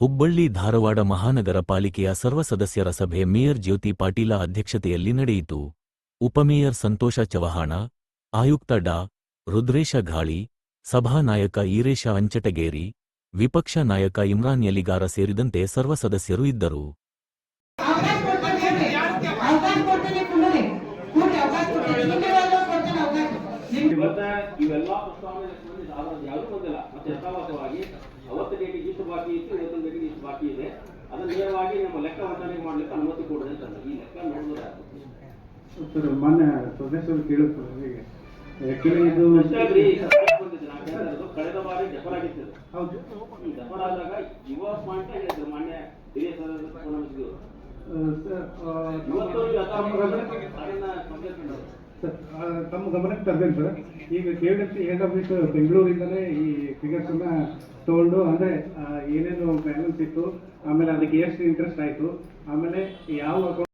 ಹುಬ್ಬಳ್ಳಿ ಧಾರವಾಡ ಮಹಾನಗರ ಪಾಲಿಕೆಯ ಸರ್ವ ಸದಸ್ಯರ ಸಭೆ ಮೇಯರ್ ಜ್ಯೋತಿ ಪಾಟೀಲ ಅಧ್ಯಕ್ಷತೆಯಲ್ಲಿ ನಡೆಯಿತು. ಉಪಮೇಯರ್ ಸಂತೋಷ ಚವಹಾಣ, ಆಯುಕ್ತ ಡಾ ರುದ್ರೇಶ ಘಾಳಿ, ಸಭಾನಾಯಕ ಈರೇಶ ಅಂಚಟಗೇರಿ, ವಿಪಕ್ಷ ನಾಯಕ ಇಮ್ರಾನ್ ಯಲಿಗಾರ ಸೇರಿದಂತೆ ಸರ್ವ ಸದಸ್ಯರು ಇದ್ದರು. ನೇರವಾಗಿ ನಮ್ಮ ಲೆಕ್ಕ ಹೊಂದಾಣಿಕೆ ಮಾಡ್ಲಿಕ್ಕೆ ಅನುಮತಿ ಅಂತ ಈ ಲೆಕ್ಕ ನೋಡಿದ್ರೆ ಸರ್ ಮಾನ್ಯ ಸದಸ್ಯರು ಕೇಳುತ್ತಾರೆ ಹೇಗೆ. ಯಾಕೆಂದ್ರೆ ಇದು ಕಳೆದ ಬಾರಿ ಜಫರ್ ಆಗಿತ್ತು. ಹೌದು. ಈ ಡೆಫರ್ ಆದಾಗ ಯುವ ಪಾಯಿಂಟ್ ಹೇಳಿದ್ರು ಮಾನ್ಯ ಹಿರಿಯ. ಸರ್ ಇವತ್ತು ಅದನ್ನ ಕಂಪ್ಲೇಂಟ್ ಮಾಡೋದು ತಮ್ಮ ಗಮನಕ್ಕೆ ತರ್ತೇನೆ ಸರ್. ಈಗ ಕೆಎಂಸಿ ಹೆಡ್ ಆಫೀಸ್ ಬೆಂಗಳೂರಿಂದಲೇ ಈ ಫಿಗರ್ಸ್ ಅನ್ನ ತಗೊಂಡು, ಅಂದ್ರೆ ಏನೇನು ಬ್ಯಾಲೆನ್ಸ್ ಇತ್ತು, ಆಮೇಲೆ ಅದಕ್ಕೆ ಎಷ್ಟು ಇಂಟ್ರೆಸ್ಟ್ ಆಯ್ತು. ಆಮೇಲೆ ಯಾವ ಅಕೌಂಟ್